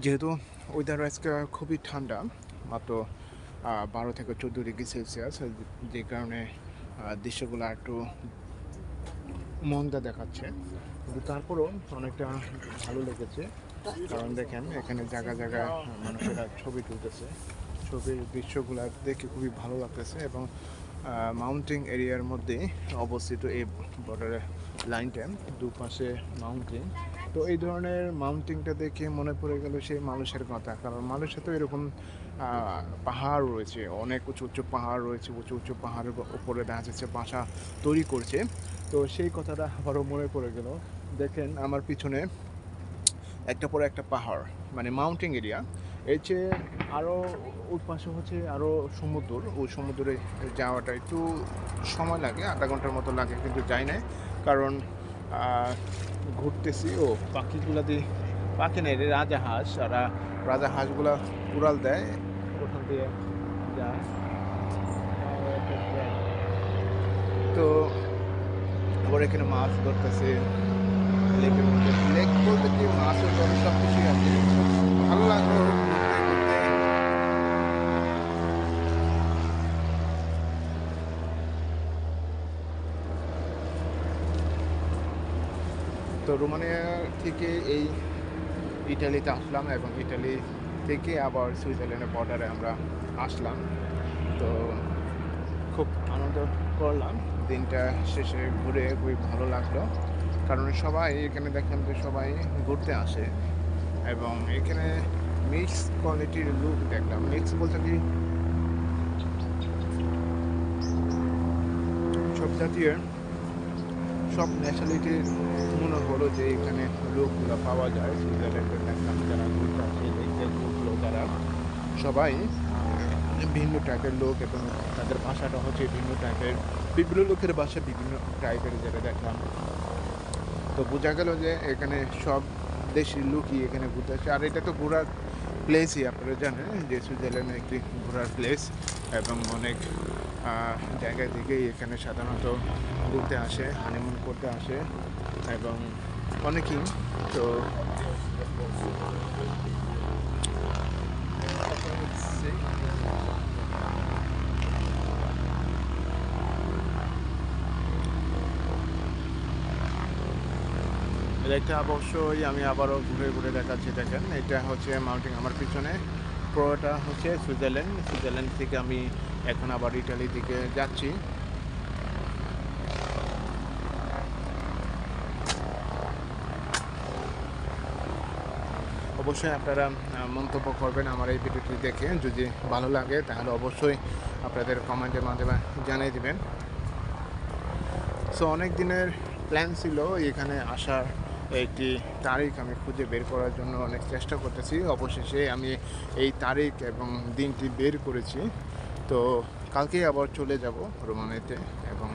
যেহেতু ওয়েদার আজকে খুবই ঠান্ডা, মাত্র বারো থেকে চোদ্দ ডিগ্রি সেলসিয়াস, যে কারণে দৃশ্যগুলো একটু মন্দা দেখাচ্ছে। কিন্তু তারপরেও অনেকটা ভালো লেগেছে। কারণ দেখেন, এখানে জায়গা জায়গা মানুষেরা ছবি তুলতেছে। ছবির দৃশ্যগুলো দেখে খুবই ভালো লাগতেছে এবং মাউন্টেন এরিয়ার মধ্যে অবস্থিত এই বর্ডারের লাইনটা দুপাশে মাউন্টেন তো এই ধরনের মাউন্টেনটা দেখে মনে পড়ে গেল সেই মানুষের কথা। কারণ মানুষের তো এরকম পাহাড় রয়েছে, অনেক উঁচু উঁচু পাহাড় রয়েছে, উঁচু উঁচু পাহাড়ের উপরে দেখা যাচ্ছে বাসা তৈরি করছে। তো সেই কথাটা আবারও মনে পড়ে গেল। দেখেন আমার পিছনে একটা পরে একটা পাহাড় মানে মাউন্টেন এরিয়া এর চেয়ে আরও পাশে হচ্ছে আরও সমুদ্র। ওই সমুদ্রে যাওয়াটা একটু সময় লাগে, আধা ঘণ্টার মতো লাগে, কিন্তু যাই না কারণ ঘুরতেছি। ও পাখিগুলা দিয়ে পাখি নেই রে রাজা হাঁস। আর আহ, রাজা হাঁসগুলা উড়াল দেয়। ওখান দিয়ে যায়। তো আবার এখানে মাছ ধরতেছে। লেকের মধ্যে লেক বলতে কি? মাছ ধরে সব কিছুই আছে। ভালো লাগল ঘুরতে ঘুরতে তো রোমানিয়া থেকে এই ইটালিতে আসলাম এবং ইটালি থেকে আবার সুইজারল্যান্ডের বর্ডারে আমরা আসলাম। তো খুব আনন্দ করলাম। দিনটা শেষে ঘুরে খুবই ভালো লাগল। কারণ সবাই এখানে দেখেন যে সবাই ঘুরতে আসে এবং এখানে মিক্স কোয়ালিটির লুক দেখলাম। মিক্স বলতে কি? সব জাতীয়। সব ন্যাশনালিটির মনে হলো যে এখানে লোকগুলো পাওয়া যায় সুইজারল্যান্ডে দেখলাম যারা আসে দেখতে লোকগুলো যারা, সবাই ভিন্ন টাইপের লোক এবং তাদের ভাষাটা হচ্ছে ভিন্ন টাইপের বিভিন্ন লোকের ভাষা বিভিন্ন টাইপের যেটা দেখলাম। তো বোঝা গেল যে এখানে সব দেশের লোকই এখানে ঘুরতে আসে। আর এটা তো ঘোরার প্লেসই আপনারা জানেন যে সুইজারল্যান্ড একটি ঘোরার প্লেস এবং অনেক জায়গা থেকেই এখানে সাধারণত ঘুরতে আসে হানিমুন করতে আসে এবং অনেকেই, তো এটা অবশ্যই আমি আবারও ঘুরে ঘুরে দেখাচ্ছি, দেখেন। এটা হচ্ছে মাউন্টেন আমার পিছনে। পুরোটা হচ্ছে সুইজারল্যান্ড। সুইজারল্যান্ড থেকে আমি এখন আবার ইটালি দিকে যাচ্ছি। অবশ্যই আপনারা মন্তব্য করবেন আমার এই ভিডিওটি দেখে। যদি ভালো লাগে, তাহলে অবশ্যই আপনাদের কমেন্টের মাধ্যমে জানিয়ে দেবেন। সো অনেক দিনের প্ল্যান ছিল এখানে আসার। একটি তারিখ আমি খুঁজে বের করার জন্য অনেক চেষ্টা করতেছি। অবশেষে আমি এই তারিখ এবং দিনটি বের করেছি। তো কালকেই আবার চলে যাব রোমানেতে এবং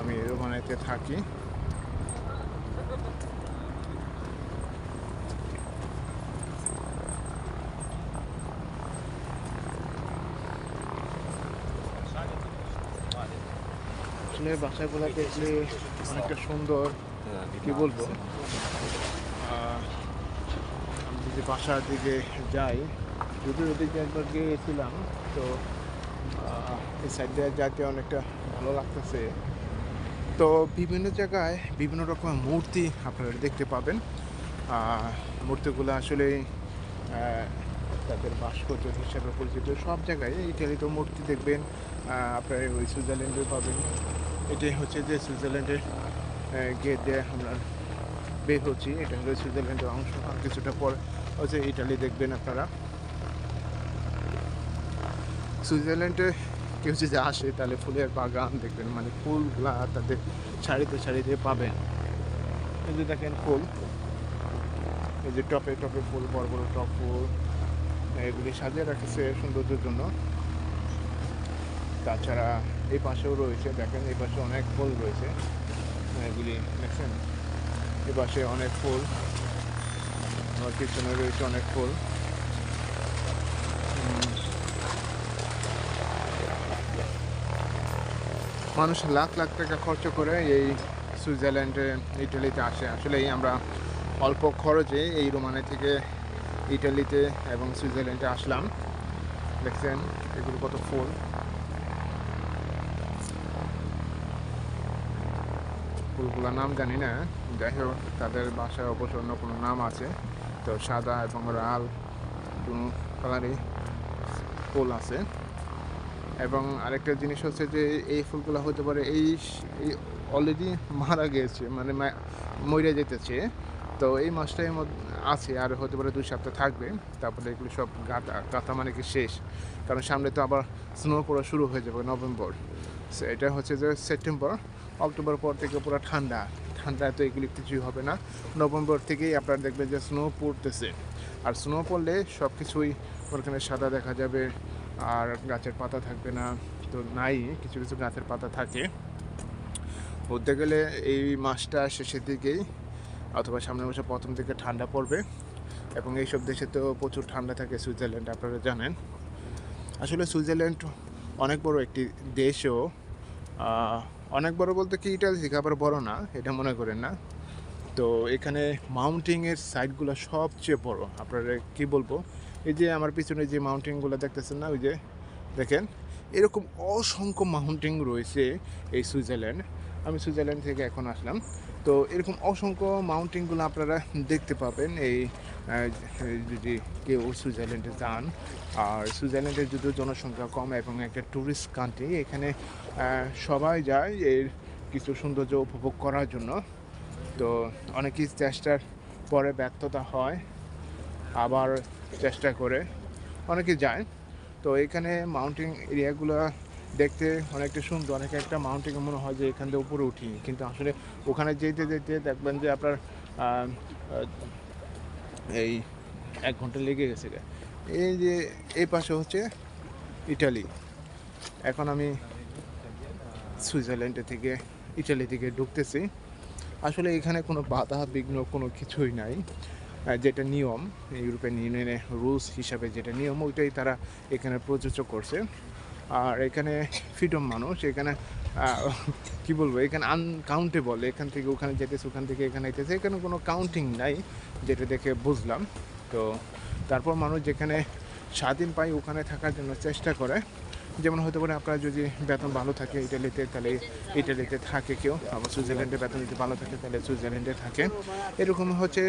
আমি রোমানেতে থাকি। আসলে অনেকটা সুন্দর, কি বলব? বাসার দিকে যাই। যদি ওদিকে একবার গিয়েছিলাম, তো এই সাইড দিয়ে যাতে অনেকটা ভালো লাগতেছে। তো বিভিন্ন জায়গায় বিভিন্ন রকমের মূর্তি আপনারা দেখতে পাবেন। মূর্তিগুলো আসলে তাদের ভাস্কর্য হিসাবে পরিচিত। সব জায়গায় ইটালিতে মূর্তি দেখবেন। আপনারা ওই সুইজারল্যান্ডে পাবেন। এটাই হচ্ছে যে সুইজারল্যান্ডের গেট দিয়ে আমরা বের হচ্ছি। এটা হলো সুইজারল্যান্ডের অংশ। আর কিছুটা পর হচ্ছে ইটালি দেখবেন আপনারা। সুইজারল্যান্ডে কেউ যদি আসে, তাহলে ফুলের বাগান দেখবেন মানে ফুলগুলা তাদের সারিতে সারিতে পাবেন। এই যে দেখেন ফুল। এই যে টপে টপে ফুল, বড় বড় টপ ফুল, এগুলি সাজিয়ে রাখেছে সৌন্দর্যের জন্য। তাছাড়া এই পাশেও রয়েছে, দেখেন এই পাশে অনেক ফুল রয়েছে। এগুলি দেখছেন এই পাশে অনেক ফুল। আমার পিছনে রয়েছে অনেক ফুল। মানুষ লাখ লাখ টাকা খরচ করে এই সুইজারল্যান্ডে, ইটালিতে আসে। আসলে আমরা অল্প খরচে এই রোমানে থেকে ইটালিতে এবং সুইজারল্যান্ডে আসলাম। দেখছেন এগুলো কত ফুল। ফুলগুলোর নাম জানি না। যাই হোক, তাদের বাসায় অবশ্য অন্য কোনো নাম আছে। তো সাদা এবং লাল কোনো কালারই ফুল আছে। এবং আরেকটা জিনিস হচ্ছে যে এই ফুলগুলো হতে পারে এই অলরেডি মারা গেছে মানে মরে যেতেছে। তো এই মধ্যে আছে আর হতে পারে দুই সপ্তাহ থাকবে। তারপরে এগুলো সব গাঁথা গাঁথা মানে কি শেষ। কারণ সামনে তো আবার স্নো পড়া শুরু হয়ে যাবে নভেম্বর। এটা হচ্ছে যে সেপ্টেম্বর অক্টোবর পর থেকে পুরো ঠান্ডা। ঠান্ডায় তো এগুলি কিছুই হবে না। নভেম্বর থেকেই আপনারা দেখবেন যে স্নো পড়তেছে। আর স্নো পড়লে সব কিছুই ওখানে সাদা দেখা যাবে, আর গাছের পাতা থাকবে না। তো নাই, কিছু কিছু গাছের পাতা থাকে। বলতে গেলে এই মাসটা শেষের দিকেই, অথবা সামনের মাসে প্রথম দিকে ঠান্ডা পড়বে। এবং এইসব দেশে তো প্রচুর ঠান্ডা থাকে সুইজারল্যান্ড, আপনারা জানেন। আসলে সুইজারল্যান্ড অনেক বড় একটি দেশও। অনেক বড় বলতে কি ইটালি থেকে আবার বড় না, এটা মনে করেন না। তো এখানে মাউন্টেনের সাইডগুলো সবচেয়ে বড়। আপনারা কি বলব? এই যে আমার পিছনে যে মাউন্টেনগুলো দেখতেছেন না, ওই যে দেখেন, এরকম অসংখ্য মাউন্টেন রয়েছে এই সুইজারল্যান্ড। আমি সুইজারল্যান্ড থেকে এখন আসলাম। তো এরকম অসংখ্য মাউন্টেনগুলো আপনারা দেখতে পাবেন এই যদি কেউ সুইজারল্যান্ডে যান, আর সুইজারল্যান্ডের যদিও জনসংখ্যা কম এবং একটা ট্যুরিস্ট কান্ট্রি এখানে সবাই যায় এর কিছু সৌন্দর্য উপভোগ করার জন্য। তো অনেকেই চেষ্টার পরে ব্যর্থতা হয়, আবার চেষ্টা করে অনেকে যায়। তো এখানে মাউন্টেন এরিয়াগুলো দেখতে অনেকটা সুন্দর, অনেকে একটা মাউন্টেন মনে হয় যে এখান থেকে উপরে উঠি। কিন্তু আসলে ওখানে যেতে যেতে দেখবেন যে আপনার এই এক ঘণ্টা লেগে গেছে। এই যে, এই পাশে হচ্ছে ইটালি। এখন আমি সুইজারল্যান্ডে থেকে ইটালি থেকে ঢুকতেছি। আসলে এখানে কোনো বাধা বিঘ্ন কোনো কিছুই নাই। যেটা নিয়ম, ইউরোপিয়ান ইউনিয়নের রুলস হিসাবে যেটা নিয়ম, ওইটাই তারা এখানে প্রযোজ্য করছে। আর এখানে ফ্রিডম মানুষ, এখানে কি বলব, এখানে আনকাউন্টেবল এখান থেকে ওখানে যেতেছে, ওখান থেকে এখানে যেতেছে এখানে কোনো কাউন্টিং নাই, যেটা দেখে বুঝলাম। তো তারপর মানুষ যেখানে স্বাধীন পায়, ওখানে থাকার জন্য চেষ্টা করে। যেমন হতে পারে আপনার যদি বেতন ভালো থাকে ইটালিতে, তাহলে ইটালিতে থাকে কেউ। আবার সুইজারল্যান্ডে বেতন যদি ভালো থাকে, তাহলে সুইজারল্যান্ডে থাকে। এরকম হচ্ছে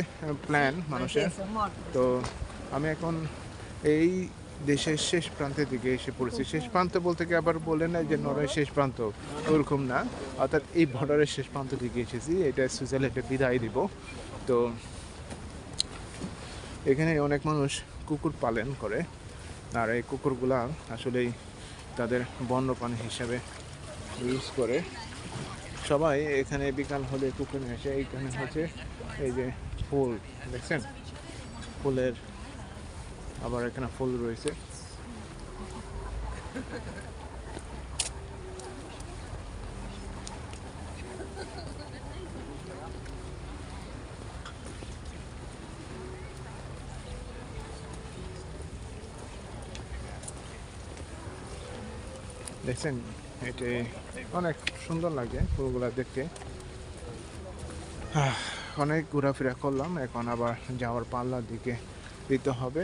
প্ল্যান মানুষের। তো আমি এখন এই দেশের শেষ প্রান্তের দিকে এসে পড়েছি। শেষ প্রান্ত বলতে কি আবার বলে না যে নরওয়ের শেষ প্রান্ত? ওরকম না। অর্থাৎ এই বর্ডারের শেষ প্রান্ত দিকে এসেছি। এটা সুইজারল্যান্ডে বিদায় দিব। তো এখানে অনেক মানুষ কুকুর পালন করে। আর এই কুকুরগুলা আসলেই তাদের বন্যপ্রাণী হিসাবে ইউজ করে। সবাই এখানে বিকাল হলে কুকুর নিয়ে আসে। এইখানে হচ্ছে এই যে ফুল, দেখছেন? ফুলের আবার এখানে ফুল রয়েছে। দেখছেন, এটি অনেক সুন্দর লাগে ফুলগুলা দেখতে। অনেক ঘোরাফেরা করলাম, এখন আবার যাওয়ার পাল্লার দিকে দিতে হবে।